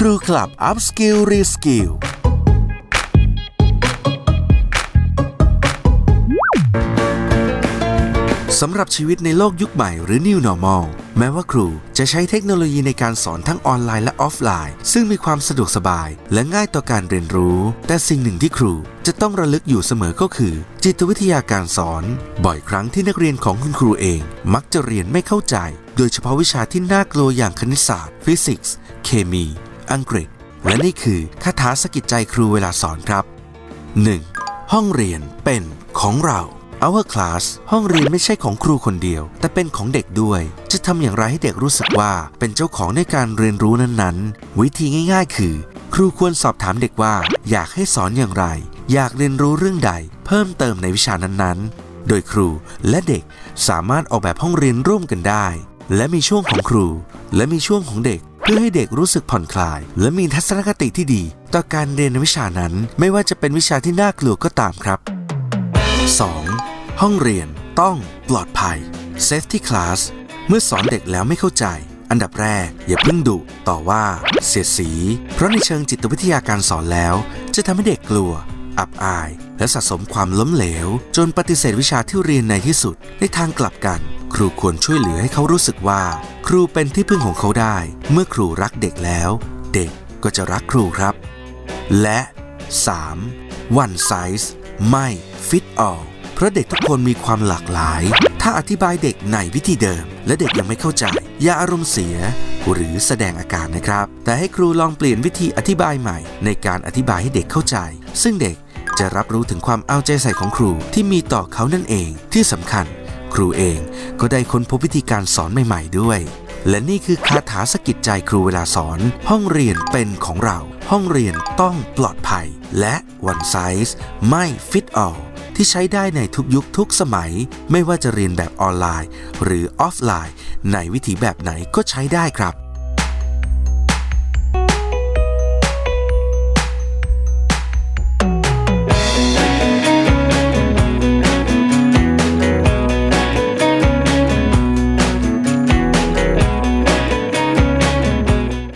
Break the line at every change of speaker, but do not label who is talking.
ครูคลับ Up Skill Reskill สำหรับชีวิตในโลกยุคใหม่หรือ New Normal แม้ว่าครูจะใช้เทคโนโลยีในการสอนทั้งออนไลน์และออฟไลน์ ซึ่งมีความสะดวกสบายและง่ายต่อการเรียนรู้ แต่สิ่งหนึ่งที่ครูจะต้องระลึกอยู่เสมอก็คือ จิตวิทยาการสอน บ่อยครั้งที่นักเรียนของคุณครูเอง มักจะเรียนไม่เข้าใจ โดยเฉพาะวิชาที่น่ากลัวอย่างคณิตศาสตร์ ฟิสิกส์ เคมี อังกฤษ และนี่คือคาถาสะกิดใจครูเวลาสอนครับ 1. ห้องเรียนเป็นของเรา Our Class ห้องเรียนไม่ใช่ของครูคนเดียว แต่เป็นของเด็กด้วย จะทำอย่างไรให้เด็กรู้สึกว่าเป็นเจ้าของในการเรียนรู้นั้นๆ วิธีง่าย ๆ คือ ครูควรสอบถามเด็กว่า อยากให้สอนอย่างไร อยากเรียนรู้เรื่องใด เพิ่มเติมในวิชานั้นๆ โดยครูและเด็กสามารถออกแบบห้องเรียนร่วมกันได้ และมีช่วงของครู และมีช่วงของเด็ก พื่อให้เด็กรู้สึกผ่อนคลาย และมีทัศนคติที่ดี ต่อการเรียนในวิชานั้น ไม่ว่าจะเป็นวิชาที่น่ากลัวก็ตามครับ 2. ห้องเรียนต้องปลอดภัย Safety Class เมื่อสอนเด็กแล้วไม่เข้าใจ อันดับแรก อย่าเพิ่งดุต่อว่า เสียสี เพราะในเชิงจิตวิทยาการสอนแล้ว จะทำให้เด็กกลัว อับอาย และสะสมความล้มเหลว จนปฏิเสธวิชาที่เรียนในที่สุดในทางกลับกัน ครูควรช่วยเหลือให้เขารู้สึกว่า ครูเป็นที่พึ่งของเขาได้ เมื่อครูรักเด็กแล้ว เด็กก็จะรักครูครับ และ 3. one size ไม่ fit all เพราะเด็กทุกคนมีความหลากหลาย ถ้าอธิบายเด็กในวิธีเดิม และเด็กยังไม่เข้าใจ อย่าอารมณ์เสีย หรือแสดงอาการนะครับ แต่ให้ครูลองเปลี่ยนวิธีอธิบายใหม่ ในการอธิบายให้เด็กเข้าใจ ซึ่งเด็กจะรับรู้ถึงความเอาใจใส่ของครูที่มีต่อเขานั่นเอง ที่สำคัญ ครูเอง ก็ได้ค้นพบวิธีการสอนใหม่ ๆ ด้วย และนี่คือคาถาสกิดใจครูเวลาสอน ห้องเรียนเป็นของเรา ห้องเรียนต้องปลอดภัย และ one size ไม่ fit all ที่ใช้ได้ในทุกยุคทุกสมัย ไม่ว่าจะเรียนแบบออนไลน์ หรือออฟไลน์ ในวิธีแบบไหนก็ใช้ได้ครับ